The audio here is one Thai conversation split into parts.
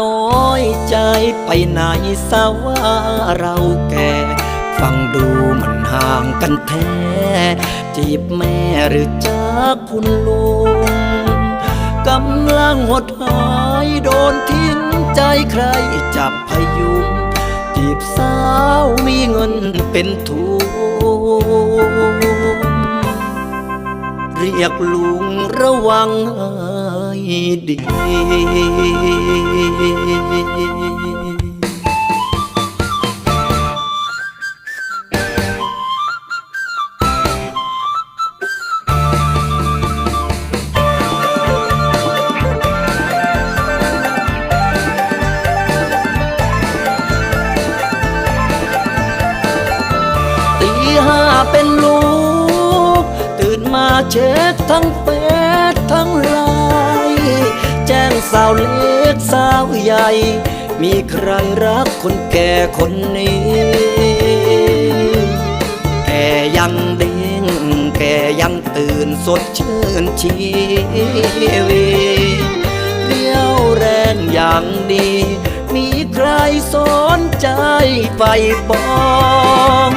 น้อยใจไปไหนสาว่าเราแก่ ฟังดูมันห่างกันแท้ จีบแม่หรือจากคุณลุงกำลังหดหายโดนทิ้งใจใครจับพยุงจีบสาวมีเงินเป็นทุนเรียกลุงระวัง ดีตีห้าเป็นลูก ตื่นมาเช็คทั้งเฟซทั้งไลน์ แจ้งสาวเล็กสาวใหญ่ มีใครรักคนแก่คนนี้ แก่ยังเด้งแก่ยังตื่นสดชื่นชีวิตเรียวแรงอย่างดี มีใครสนใจไฟปอง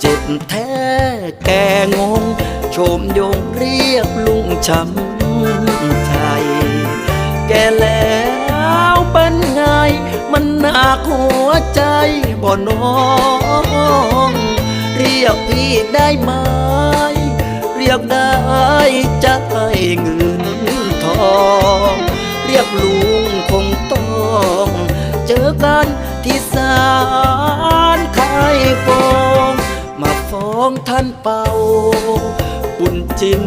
เจ็บแท้แกงง ชมยงเรียกลุงช้ำใจ กแล้วเป็นไง มันหนักหัวใจบ่น้องเรียกพี่ได้ไหม เรียกได้จะให้เงินทอง เรียกลุงคงต้องเจอกันที่ศาลไข่ฟองมาฟ้องท่านเป่า บุญจริง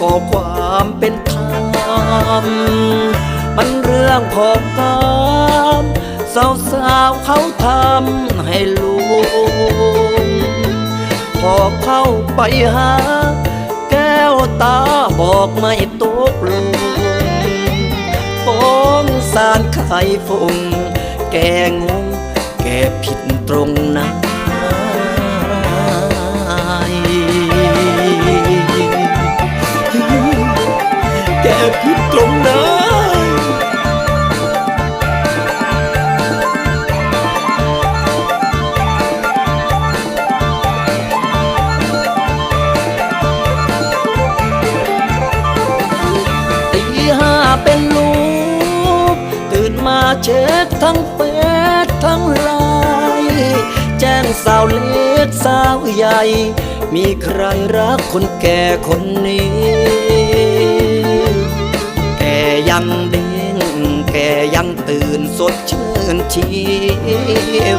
ก็ความเป็นธรรม รื่องของกรรมสาวสาวเขาทำให้ลุงพอเข้าไปหา แก้วตาบอกไม่ตกลงฟ้องสารไข่ฟงแกงง แกผิดตรงไหนแกผิดตรงนตี เช็คทั้งเฟซทั้งไลน์แจ้งสาวเล็กสาวใหญ่ มีใครรักคนแก่คนนี้ แกยังเด้งแกยังตื่นสดชื่นชี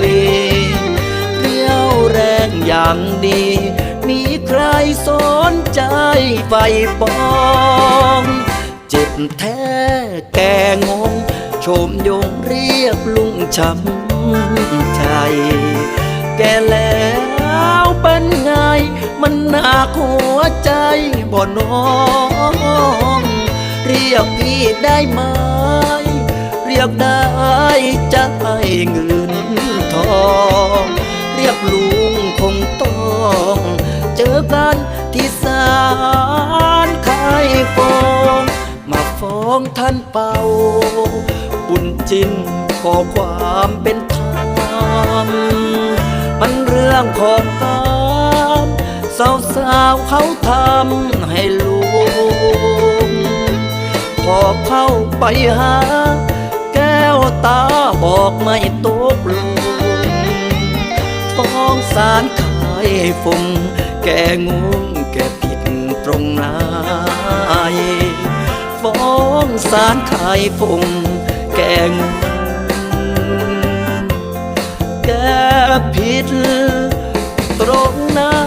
วิตเรี่ยวแรงอย่างดี มีใครสนใจไฟปอง เจ็บแท้แกงง ชมยงเรียกลุงช้ำใจแกแล้วเป็นไง มันหนักหัวใจบ่น้อง เรียกพี่ได้ไหม เรียกได้จะให้เงินทอง เรียกลุงคงต้องเจอกันที่ศาลไข่ฟอง มาฟ้องท่านเป่า บุญจริงขอความเป็นธรรมมันเรื่องของกรรมสาวสาวเขาทำให้ลุงพอเข้าไปหา แก้วตาบอกไม่ตกลงฟ้องสารขายฟงแกงงแกผิดตรงไหนฟ้องสารขายฟง กงงแกผิดตรงนแกผิดตรงไหน